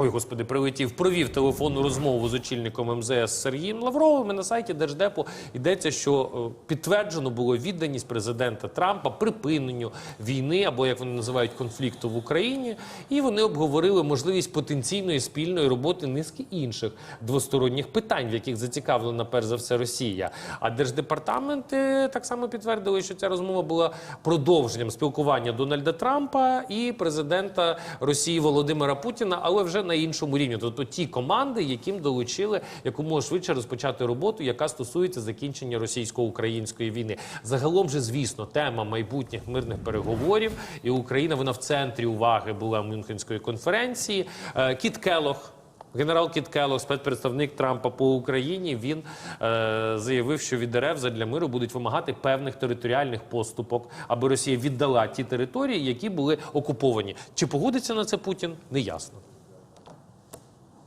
Ой, господи, прилетів, провів телефонну розмову з очільником МЗС Сергієм Лавровим. І на сайті Держдепу йдеться, що е, підтверджено було відданість президента Трампа припиненню війни або як вони називають конфлікту в Україні. І вони обговорили можливість потенційної спільної роботи низки інших двосторонніх питань, в яких зацікавлена перш за все Росія. А держдепартамент е, так само підтвердили, що ця розмова була продовженням спілкування Дональда Трампа і президента Росії Володимира Путіна, але вже на іншому рівні. Тобто ті команди, яким долучили якомога швидше розпочати роботу, яка стосується закінчення російсько-української війни. Загалом же, звісно, тема майбутніх мирних переговорів і Україна вона в центрі уваги була Мюнхенської конференції. Е, Кіт Келох. Генерал Кіт Келлог, спецпредставник Трампа по Україні, він е, заявив, що від РФ задля миру будуть вимагати певних територіальних поступок, аби Росія віддала ті території, які були окуповані. Чи погодиться на це Путін? Неясно.